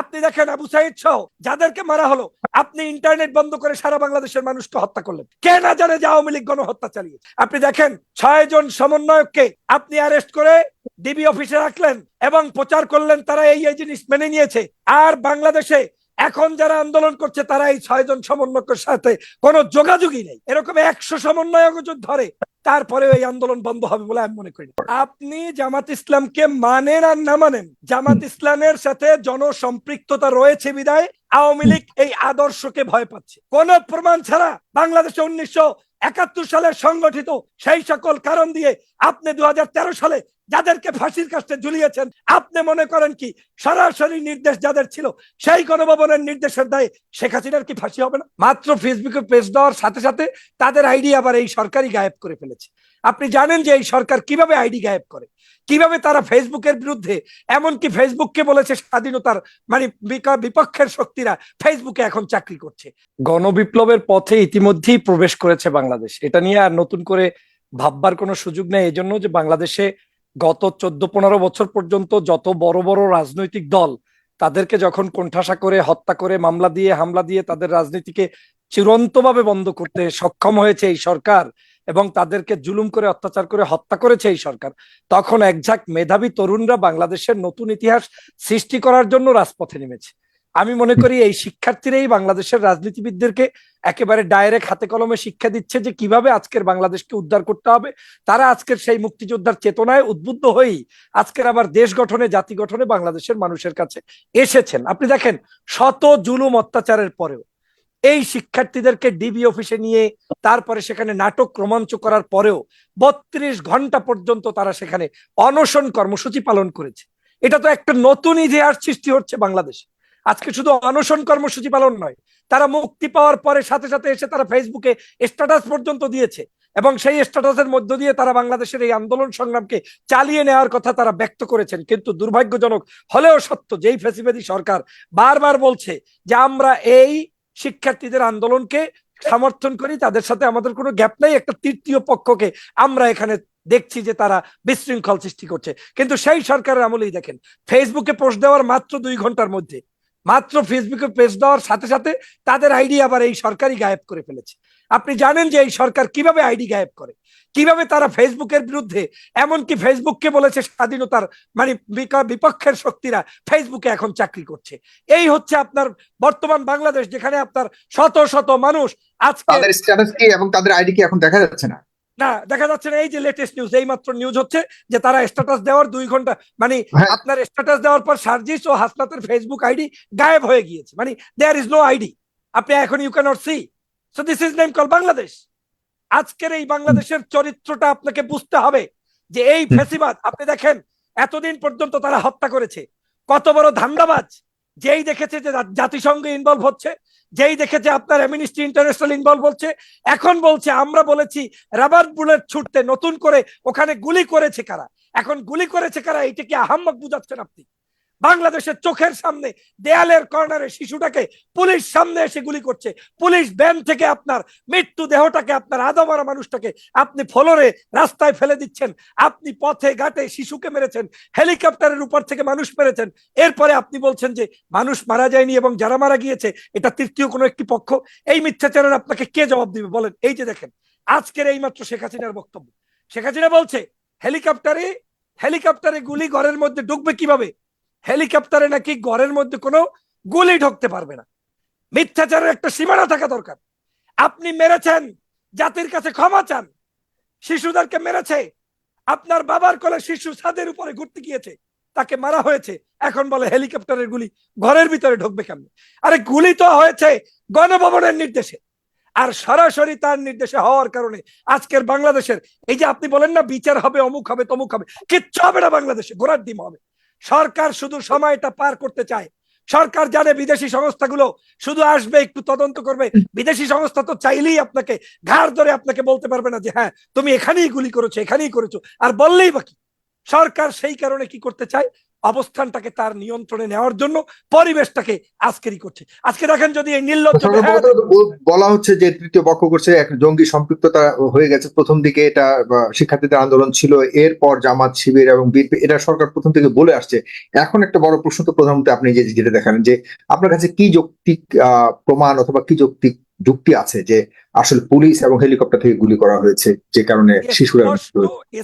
আপনি দেখেন আবু সাইদ সহ যাদেরকে মারা হলো, আপনি ইন্টারনেট বন্ধ করে সারা বাংলাদেশের মানুষকে হত্যা করলেন। কে না জানে যে আওয়ামী লীগ গণহত্যা চালিয়েছে আপনি দেখেন ছয় জন সমন্বয়ককে আপনি অ্যারেস্ট করে ডিবি অফিসে রাখলেন এবং প্রচার করলেন, তারা এই এই জিনিস মেনে নিয়েছে। আর বাংলাদেশে এখন যারা আন্দোলন করছে, তারা এই ছয়জন সমন্বয়কের সাথে কোনো যোগাযোগই নেই। এরকম একশো সমন্বয়ক ধরে তারপরে এই আন্দোলন বন্ধ হবে বলে আমি মনে করি আপনি জামাত ইসলামকে মানেন আর না মানেন, জামাত ইসলামের সাথে জনসম্পৃক্ততা রয়েছে বিদায় আওয়ামী লীগ এই আদর্শকে ভয় পাচ্ছে। কোন প্রমাণ ছাড়া বাংলাদেশে উনিশশো একাত্তর সালে সংগঠিত সেই সকল কারণ দিয়ে আপনি দুই হাজার তেরো সালে যাদেরকে ফাঁসির কাছে ঝুলিয়েছেন, আপনি মনে করেন কি সরাসরি নির্দেশ যাদের ছিল, সেই গণভবনের নির্দেশের দায়ে শেখ হাসিনার কি ফাঁসি হবে না? মাত্র ফেসবুকে পেজ দেওয়ার সাথে সাথে তাদের আইডি আবার এই সরকারই গায়েব করে ফেলেছে। আপনি জানেন যে এই সরকার কীভাবে আইডি গায়েব করে? কীভাবে তারা ফেসবুকের বিরুদ্ধে, এমনকি ফেসবুককে বলেছে স্বাধীনতার মানে বিপক্ষের শক্তিরা ফেসবুকে এখন চাকরি করছে। গণবিপ্লবের পথে ইতিমধ্যেই প্রবেশ করেছে বাংলাদেশ। এটা নিয়ে আর নতুন করে ভাববার কোনো সুযোগ নেই। এজন্য যে বাংলাদেশে গত চোদ্দ পনেরো বছর পর্যন্ত যত বড় বড় রাজনৈতিক দল তাদেরকে যখন কোণঠাসা করে, হত্যা করে, মামলা দিয়ে, হামলা দিয়ে তাদের রাজনীতিকে চিরন্তভাবে বন্ধ করতে সক্ষম হয়েছে এই সরকার এবং তাদেরকে জুলুম করে, অত্যাচার করে, হত্যা করেছে এই সরকার, তখন একঝাক মেধাবী তরুণরা বাংলাদেশের নতুন ইতিহাস সৃষ্টি করার জন্য রাজপথে নেমেছে। আমি মনে করি এই শিক্ষার্থীরাই বাংলাদেশের রাজনীতিবিদদেরকে একেবারে ডাইরেক্ট হাতে কলমে শিক্ষা দিচ্ছে যে কীভাবে আজকের বাংলাদেশকে উদ্ধার করতে হবে। তারা আজকের সেই মুক্তিযোদ্ধার চেতনায় উদ্বুদ্ধ হয়েই আজকের আবার দেশ গঠনে, জাতি গঠনে বাংলাদেশের মানুষের কাছে এসেছেন। আপনি দেখেন, শত জুলুম অত্যাচারের পরেও এই শিক্ষার্থীদেরকে ডিবি অফিসে নিয়ে তারপরে সেখানে নাটক রোমাঞ্চ করার পরেও বত্রিশ ঘণ্টা পর্যন্ত তারা সেখানে অনশন কর্মসূচি পালন করেছে। এটা তো একটা নতুন ইতিহাস সৃষ্টি হচ্ছে বাংলাদেশে। আজকে শুধু অনশন কর্মসূচি পালন নয়, তারা মুক্তি পাওয়ার পরে সাথে সাথে এসে তারা ফেসবুকে স্ট্যাটাস পর্যন্ত দিয়েছে এবং সেই স্ট্যাটাসের মধ্য দিয়ে তারা বাংলাদেশের এই আন্দোলন সংগ্রামকে চালিয়ে নেওয়ার কথা তারা ব্যক্ত করেছেন। কিন্তু দুর্ভাগ্যজনক হলেও সত্য, যেই ফেসিবাদী সরকার বারবার বলছে যে আমরা এই শিক্ষার্থীদের আন্দোলনকে সমর্থন করি, তাদের সাথে আমাদের কোনো গ্যাপ নাই, একটা তৃতীয় পক্ষকে আমরা এখানে দেখছি যে তারা বিশৃঙ্খল সৃষ্টি করছে। কিন্তু সেই সরকারের আমলেই দেখেন, ফেসবুকে পোস্ট দেওয়ার মাত্র দুই ঘণ্টার মধ্যে মাত্র ফেসবুকে পেজ দেওয়ার সাথে সাথে তাদের আইডি আবার এই সরকারই গায়েব করে ফেলেছে। আপনি জানেন যে এই সরকার কীভাবে আইডি গায়েব করে? কীভাবে তারা ফেসবুকের বিরুদ্ধে, এমনকি ফেসবুককে বলেছে স্বাধীনতার মানে বিপক্ষের শক্তিরা ফেসবুকে এখন চাকরি করছে। এই হচ্ছে আপনার বর্তমান বাংলাদেশ, যেখানে আপনার শত শত মানুষ আজকে তাদের স্ট্যাটাস কি এবং তাদের আইডি কি এখন দেখা যাচ্ছে না? না দেখা যাচ্ছে না এই যে লেটেস্ট নিউজ এই মাত্র নিউজ হচ্ছে যে তারা স্ট্যাটাস দেওয়ার দুই ঘণ্টা মানে হ্যাঁ। আপনার স্ট্যাটাস দেওয়ার পর সার্জিস ও হাসনাতের ফেসবুক আইডি গায়েব হয়ে গিয়েছে। মানে দেয়ার ইজ নো আইডি আপনি এখন you cannot see so this is name call Bangladesh আজকের এই বাংলাদেশের চরিত্রটা আপনাকে বুঝতে হবে যে এই ফেসিবাদ আপনি দেখেন এতদিন পর্যন্ত তারা হত্যা করেছে। কত বড় ধান্দাবাজ যেই দেখেছে যে জাতিসংঘ ইনভলভ হচ্ছে যেই দেখেছে আপনার অ্যামিনিস্ট্রি ইন্টারন্যাশনাল ইনভলভ বলছে, এখন বলছে, আমরা বলেছি রাবার বুলেট ছুটতে নতুন করে ওখানে গুলি করেছে কারা? এখন গুলি করেছে কারা? এইটা কি আহাম্মক বুঝাচ্ছেন আপনি? বাংলাদেশের চোখের সামনে, দেয়ালের কর্নারে শিশুটাকে পুলিশ সামনে এসে গুলি করছে। পুলিশ ব্যান থেকে আপনার মৃত্যু দেহটাকে, আপনার আদমারা মানুষটাকে আপনি ফলরে রাস্তায় ফেলে দিচ্ছেন। আপনি পথে ঘাটে শিশুকে মেরেছেন, হেলিকপ্টারের উপর থেকে মানুষ মেরেছেন। এরপরে আপনি বলছেন যে, মানুষ মারা যায়নি এবং যারা মারা গিয়েছে, এটা তৃতীয় কোনো একটি পক্ষ? এই মিথ্যাচারের আপনাকে কে জবাব দিবে বলেন? এই যে দেখেন, আজকের এই মাত্র শেখ হাসিনার বক্তব্য। শেখ হাসিনা বলছে, হেলিকপ্টারে হেলিকপ্টারে গুলি ঘরের মধ্যে ঢুকবে কীভাবে? হেলিকপ্টারে নাকি ঘরের মধ্যে কোনো গুলি ঢুকতে পারবে না। মিথ্যাচারের একটা সীমানা থাকা দরকার। আপনি মেরেছেন, জাতির কাছে ক্ষমা চান। শিশুদেরকে মেরেছে, আপনার বাবার কোলে শিশু ছাদের উপরে ঘুরতে গিয়েছে, তাকে মারা হয়েছে। এখন বলে হেলিকপ্টারের গুলি ঘরের ভিতরে ঢুকবে কেমন? আরে গুলি তো হয়েছে গণভবনের নির্দেশে। আর সরাসরি তার নির্দেশে হওয়ার কারণে আজকের বাংলাদেশের, এই যে আপনি বলেন না বিচার হবে, অমুক হবে, তমুক হবে, কিচ্ছু হবে না বাংলাদেশে, ঘোড়ার ডিম হবে। সরকার শুধু সময়টা পার করতে চায়। সরকার জানে বিদেশি সংস্থাগুলো শুধু আসবে একটু তদন্ত করবে। বিদেশি সংস্থা তো চাইলেই আপনাকে ঘাড় ধরে আপনাকে বলতে পারবে না যে হ্যাঁ তুমি এখানেই গুলি করেছ এখানেই করেছ। আর বললেই বাকি সরকার সেই কারণে কি করতে চায়? অবস্থানটাকে তার নিয়ন্ত্রণে নেওয়ার জন্য পরিবেশটাকে আজকেরই করছে। আজকে দেখেন যদি এই নির্লজ্জ বলা হচ্ছে যে তৃতীয় পক্ষ করছে এক জঙ্গি সম্পৃক্ততা হয়ে গেছে। প্রথম দিকে এটা শিক্ষার্থীদের আন্দোলন ছিল এরপর জামাত শিবির এবং বিএনপি এটা সরকার প্রথম থেকে বলে আসছে। এখন একটা বড় প্রশ্ন তো প্রধানমন্ত্রী আপনি যে যেটা দেখালেন যে আপনার কাছে কি যৌক্তিক আহ, প্রমাণ অথবা কি যৌক্তিক যুক্তি আছে যে আসলে পুলিশ এবং হেলিকপ্টার থেকে গুলি করা হয়েছে যে কারণে শিশুরা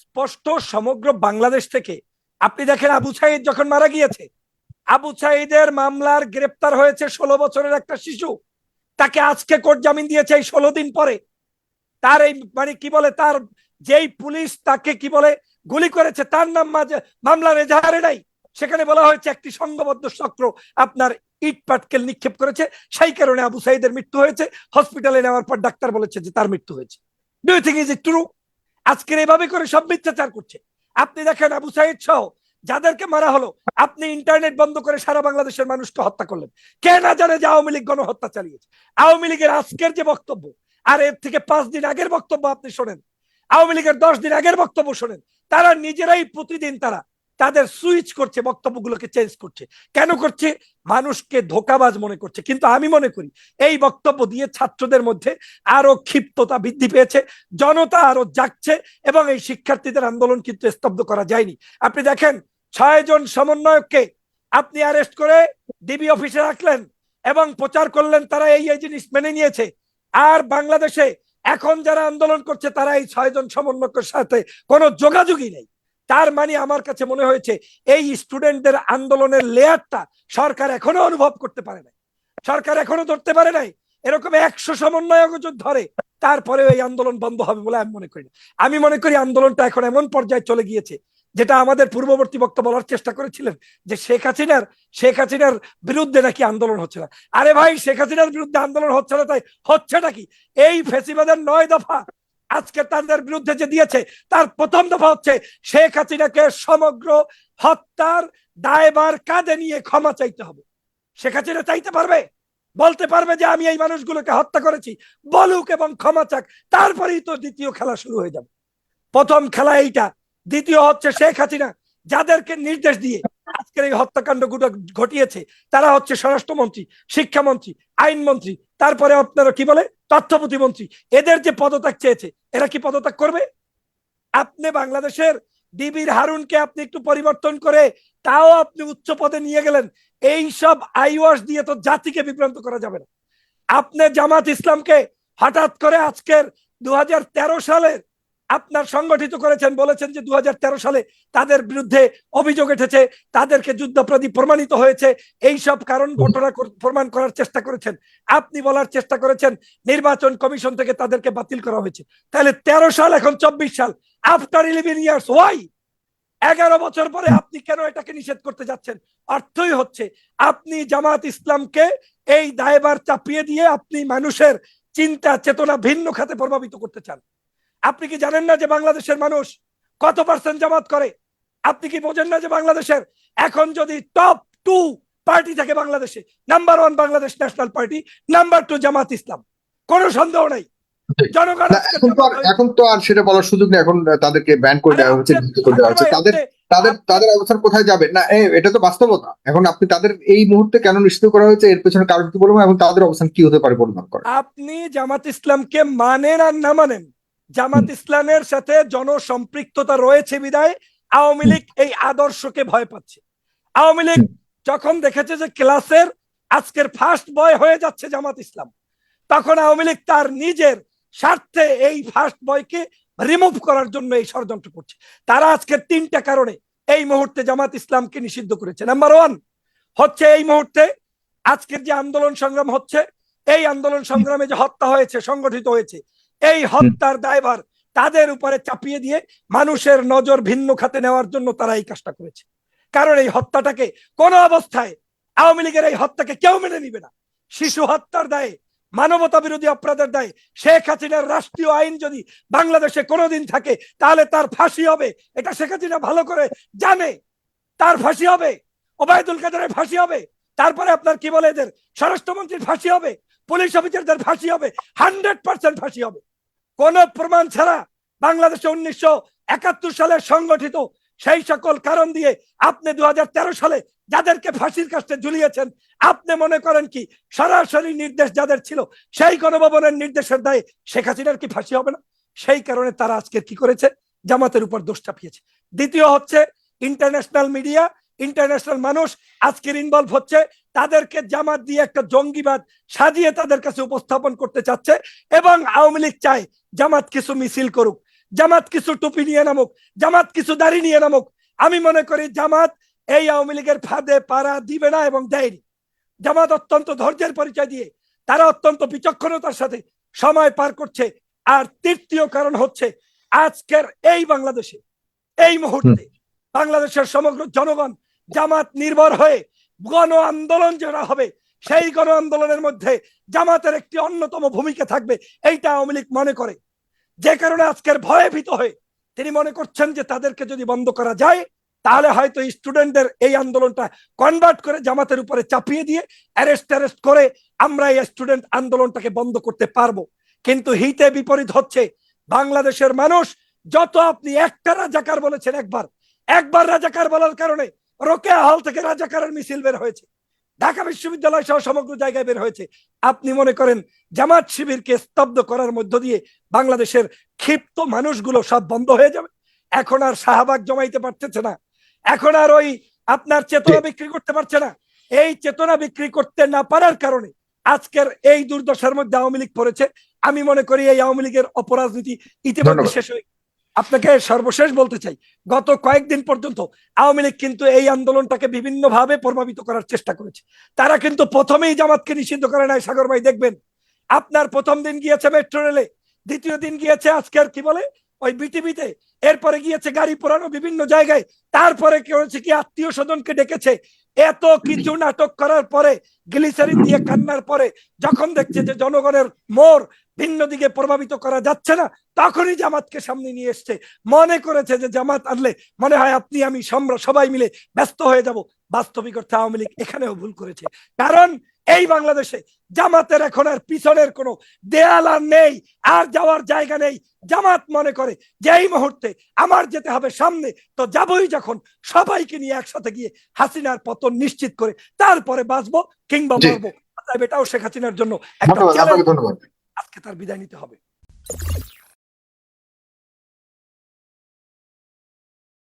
স্পষ্ট সমগ্র বাংলাদেশ থেকে আপনি দেখেন আবু সাইদ যখন মারা গিয়েছে, আবু সাইদের মামলার গ্রেপ্তার হয়েছে ষোলো বছরের একটা শিশু। তাকে আজকে কোর্ট জামিন দিয়েছে এই ষোলো দিন পরে। তার এই মানে কি বলে, তার যেই পুলিশ তাকে কি বলে, গুলি করেছে, তার নাম মামলার এজাহারে নাই। সেখানে বলা হয়েছে একটি সংঘবদ্ধ চক্র আপনার ইট পাটকেল নিক্ষেপ করেছে। সেই কারণে আবু সাইদের মৃত্যু হয়েছে। হসপিটালে নেওয়ার পর ডাক্তার বলেছে যে তার মৃত্যু হয়েছে। Do you think is it true আজকের এইভাবে করে সব মিথ্যাচার করছে। আপনি দেখেন আবু সাইদ সহ যাদেরকে মারা হলো, আপনি ইন্টারনেট বন্ধ করে সারা বাংলাদেশের মানুষকে হত্যা করলেন। কে না জানে যে আওয়ামী লীগ গণহত্যা চালিয়েছে? আওয়ামী লীগের আজকের যে বক্তব্য, আর এর থেকে পাঁচ দিন আগের বক্তব্য আপনি শোনেন। আওয়ামী লীগের দশ দিন আগের বক্তব্য শোনেন। তারা নিজেরাই প্রতিদিন তারা তাদের সুইচ করছে, বক্তব্যগুলোকে চেঞ্জ করছে। কেন করছে? মানুষকে ধোকাবাজ মনে করছে। কিন্তু আমি মনে করি, এই বক্তব্য দিয়ে ছাত্রদের মধ্যে আরও ক্ষিপ্ততা বৃদ্ধি পেয়েছে, জনতা আরও জাগছে এবং এই শিক্ষার্থীদের আন্দোলন কিন্তু স্তব্ধ করা যায়নি। আপনি দেখেন, ছয় জন সমন্বয়ককে আপনি অ্যারেস্ট করে ডিবি অফিসে রাখলেন এবং প্রচার করলেন, তারা এই এই জিনিস মেনে নিয়েছে। আর বাংলাদেশে এখন যারা আন্দোলন করছে, তারা এই ছয়জন সমন্বয়কের সাথে কোনো যোগাযোগই নেই। তার মানে আমার কাছে মনে হয়েছে, এই স্টুডেন্টদের আন্দোলনের লেয়ারটা সরকার এখনও অনুভব করতে পারে নাই। সরকার এখনও ধরতে পারে নাই। এরকম একশো সমন্বয়ক যদি ধরে তারপরে এই আন্দোলন বন্ধ হবে বলে আমি মনে করি না। আমি মনে করি আন্দোলনটা এখন এমন পর্যায়ে চলে গিয়েছে, যেটা আমাদের পূর্ববর্তী বক্তব্য বলার চেষ্টা করেছিলেন, যে শেখ হাসিনার শেখ হাসিনার বিরুদ্ধে নাকি আন্দোলন হচ্ছে না। আরে ভাই, শেখ হাসিনার বিরুদ্ধে আন্দোলন হচ্ছে না, তাই হচ্ছে নাকি এই ফেসিবাদের নয় দফা আজকে তাদের বিরুদ্ধে যে দিয়েছে, তার প্রথম দফা হচ্ছে শেখ হাসিনাকে সমগ্র হত্যার দায়বার কাঁধে নিয়ে ক্ষমা চাইতে হবে। শেখ হাসিনা চাইতে পারবে? বলতে পারবে যে আমি এই মানুষগুলোকে হত্যা করেছি, বলুক এবং ক্ষমা চাক, তারপরেই তো দ্বিতীয় খেলা শুরু হয়ে যাবে। প্রথম খেলা এইটা, দ্বিতীয় হচ্ছে শেখ হাসিনা, যাদেরকে নির্দেশ দিয়ে আজকের এই হত্যাকাণ্ড ঘটিয়েছে, তারা হচ্ছে স্বরাষ্ট্রমন্ত্রী, শিক্ষামন্ত্রী, আইনমন্ত্রী তারপরে আপনারা কি বলে? তথ্য প্রতিমন্ত্রী। এদের যে পদত্যাগ চেয়েছে, এরা কি পদত্যাগ করবে? আপনি বাংলাদেশের ডিবির হারুনকে আপনি একটু পরিবর্তন করে তাও আপনি উচ্চ পদে নিয়ে গেলেন। এই সব আইওয়াস দিয়ে তো জাতিকে বিভ্রান্ত করা যাবে না। আপনি জামাত ইসলামকে হঠাৎ করে আজকের দু হাজার তেরো সালের আপনার সংগঠিত করেছেন বলেছেন যে দু হাজার তেরো সালে তাদের বিরুদ্ধে অভিযোগ উঠেছে তাদেরকে যুদ্ধাপরাধী প্রমাণিত হয়েছে এই সব কারণ ঘটনা প্রমাণ করার চেষ্টা করেছেন। আপনি বলার চেষ্টা করেছেন নির্বাচন কমিশন থেকে তাদেরকে বাতিল করা হয়েছে। তাহলে তেরো সাল এখন চব্বিশ সাল আফটার ইলেভেন ইয়ার্স ওয়াই এগারো বছর পরে আপনি কেন এটাকে নিষেধ করতে যাচ্ছেন? অর্থই হচ্ছে আপনি জামাত ইসলামকে এই দায়বার চাপিয়ে দিয়ে আপনি মানুষের চিন্তা চেতনা ভিন্ন খাতে প্রভাবিত করতে চান। আপনি কি জানেন না যে বাংলাদেশের মানুষ কত পার্সেন্ট জামাত করে? আপনি কি বোঝেন না যে বাংলাদেশের এখন যদি টপ টু পার্টি থাকে বাংলাদেশে number one Bangladesh national party number two Jamaat Islam কোনো সন্দেহ নাই। জনগণ এখন তো আর জামাত- এখন তো আর সেটা বলার সুযোগ নেই এখন তাদেরকে ব্যান করে দেওয়া হচ্ছে করে দেওয়া হচ্ছে। তাদের তাদের তাদের অবস্থান কোথায় যাবে? না এ, এটা তো বাস্তবতা। এখন আপনি তাদের এই মুহূর্তে কেন নিষিদ্ধ করা হয়েছে এর পেছনে কারণ কি বলব এবং তাদের অবস্থান কি হতে পারে মনে করেন আপনি জামাত ইসলামকে মানেন আর না মানেন জামাত ইসলামের সাথে জনসম্পৃক্ততা রয়েছে বিদায়, আওয়ামী লীগ এই আদর্শকে ভয় পাচ্ছে। আওয়ামী লীগ যখন দেখেছে যে ক্লাসের আজকের ফার্স্ট বয় হয়ে যাচ্ছে জামাত ইসলাম, তখন আওয়ামী লীগ তার নিজের স্বার্থে এই ফার্স্ট বয়কে রিমুভ করার জন্য এই ষড়যন্ত্র করছে। তারা আজকের তিনটা কারণে এই মুহূর্তে জামাত ইসলামকে নিষিদ্ধ করেছে। নাম্বার ওয়ান হচ্ছে এই মুহূর্তে আজকের যে আন্দোলন সংগ্রাম হচ্ছে, এই আন্দোলন সংগ্রামে যে হত্যা হয়েছে, সংগঠিত হয়েছে এই হত্যার দায়ভার তাদের উপরে চাপিয়ে দিয়ে মানুষের নজর ভিন্ন খাতে নেওয়ার জন্য তারা এই কাজটা করেছে। কারণ এই হত্যাটাকে কোন অবস্থায় আওয়ামী লীগের এই হত্যাকে কেউ মেনে নিবে না। শিশু হত্যার দায়ে, মানবতা বিরোধী অপরাধের দায়ে শেখ হাসিনার রাষ্ট্রীয় আইন যদি বাংলাদেশে কোনোদিন থাকে, তাহলে তার ফাঁসি হবে। এটা শেখ হাসিনা ভালো করে জানে। তার ফাঁসি হবে। ওবায়দুল কাদেরের ফাঁসি হবে। তারপরে আপনার কি বলে এদের? স্বরাষ্ট্রমন্ত্রীর ফাঁসি হবে। পুলিশ অফিসারদের ফাঁসি হবে, হান্ড্রেড পার্সেন্ট ফাঁসি হবে। কোন প্রমাণ ছাড়া বাংলাদেশে উনিশশো একাত্তর সালে সংগঠিত সেই সকল কারণ দিয়ে আপনি দু সালে যাদেরকে ফাঁসির কাছে ঝুলিয়েছেন, আপনি মনে করেন কি সরাসরি নির্দেশ যাদের ছিল, সেই গণভবনের নির্দেশের দায়ে শেখ হাসিনার কি ফাঁসি হবে না? সেই কারণে তারা আজকে কি করেছে? জামাতের উপর দোষ চাপিয়েছে। দ্বিতীয় হচ্ছে ইন্টারন্যাশনাল মিডিয়া ইন্টারন্যাশনাল মানুষ আজকের ইনভলভ হচ্ছে তাদেরকে জামাত দিয়ে একটা জঙ্গিবাদ সাজিয়ে তাদের কাছে উপস্থাপন করতে চাচ্ছে এবং আওয়ামী লীগ চায় জামাত কিছু মিছিল করুক জামাত কিছু টুপি নিয়ে নামুক জামাত কিছু দাড়ি নিয়ে নামুক। আমি মনে করি জামাত এই আওয়ামী লীগের ফাঁদে পাড়া দিবে না এবং দেয়নি। জামাত অত্যন্ত ধৈর্যের পরিচয় দিয়ে তারা অত্যন্ত বিচক্ষণতার সাথে সময় পার করছে। আর তৃতীয় কারণ হচ্ছে আজকের এই বাংলাদেশে এই মুহূর্তে বাংলাদেশের সমগ্র জনগণ জামাত নির্ভর হয়ে গণ আন্দোলন যারা হবে, সেই গণ আন্দোলনের মধ্যে জামাতের একটি অন্যতম ভূমিকা থাকবে, এইটা আওয়ামী লীগ মনে করে। যে কারণে আজকের ভয়ে ভীত হয়ে তিনি মনে করছেন যে তাদেরকে যদি বন্ধ করা যায়, তাহলে হয়তো স্টুডেন্টদের এই আন্দোলনটা কনভার্ট করে জামাতের উপরে চাপিয়ে দিয়ে অ্যারেস্ট অ্যারেস্ট করে আমরা এই স্টুডেন্ট আন্দোলনটাকে বন্ধ করতে পারব। কিন্তু হিতে বিপরীত হচ্ছে বাংলাদেশের মানুষ, যত আপনি একটা রাজাকার বলেছেন একবার একবার রাজাকার বলার কারণে রোকেয়া হল থেকে রাজাকারের মিছিল বের হয়েছে। ঢাকা বিশ্ববিদ্যালয় সহ সমগ্র জায়গায় বের হয়েছে। আপনি মনে করেন জামাত শিবিরকে স্তব্ধ করার মধ্য দিয়ে বাংলাদেশের ক্ষিপ্ত মানুষগুলো সব বন্ধ হয়ে যাবে? এখন আর শাহবাগ জমাইতে পারতেছে না। এখন আর ওই আপনার চেতনা বিক্রি করতে পারছে না। এই চেতনা বিক্রি করতে না পারার কারণে আজকের এই দুর্দশার মধ্যে আওয়ামী লীগ পড়েছে। আমি মনে করি এই আওয়ামী লীগের অপরাজনীতি ইতিমধ্যে শেষ হয়ে আপনাকে সর্বশেষ বলতে চাই, গত কয়েকদিন পর্যন্ত আওয়ামী লীগ কিন্তু এই আন্দোলনটাকে বিভিন্নভাবে প্রভাবিত করার চেষ্টা করেছে। তারা কিন্তু প্রথমেই জামাতকে নিষিদ্ধ করে নাই। সাগর ভাই, দেখবেন, আপনার প্রথম দিন গিয়েছে মেট্রো রেলে, দ্বিতীয় দিন গিয়েছে আজকের কি বলে, ওই বিটিভিতে, এরপরে গিয়েছে গাড়ি পোড়ানো বিভিন্ন জায়গায়, তারপরে করেছে কি, আত্মীয় স্বজনকে ডেকেছে। এত কিছু নাটক করার পরে, গ্লিসারিন দিয়ে কান্নার পরে, যখন দেখছে যে জনগণের মোর ভিন্ন দিকে প্রভাবিত করা যাচ্ছে না। তখনই জামাতকে সামনে নিয়ে এসছে। মনে করেছে যে জামাত আনলে মনে হয় আপনি আমি সম্রা- সবাই মিলে ব্যস্ত হয়ে যাব। বাস্তবিক অর্থে আওয়ামী লীগ এখানেও ভুল করেছে। কারণ এই বাংলাদেশে জামাতের এখন আর পিছনের কোনো দেয়াল আর নেই আর যাওয়ার জায়গা নেই। জামাত মনে করে যে এই মুহূর্তে আমার যেতে হবে সামনে তো যাবই যখন সবাইকে নিয়ে একসাথে গিয়ে হাসিনার পতন নিশ্চিত করে তারপরে বাঁচবো কিংবা। মরবো। এটাও শেখ হাসিনার জন্য একটা চ্যালেঞ্জ ধন্যবাদ। আজকে তার বিদায় নিতে হবে।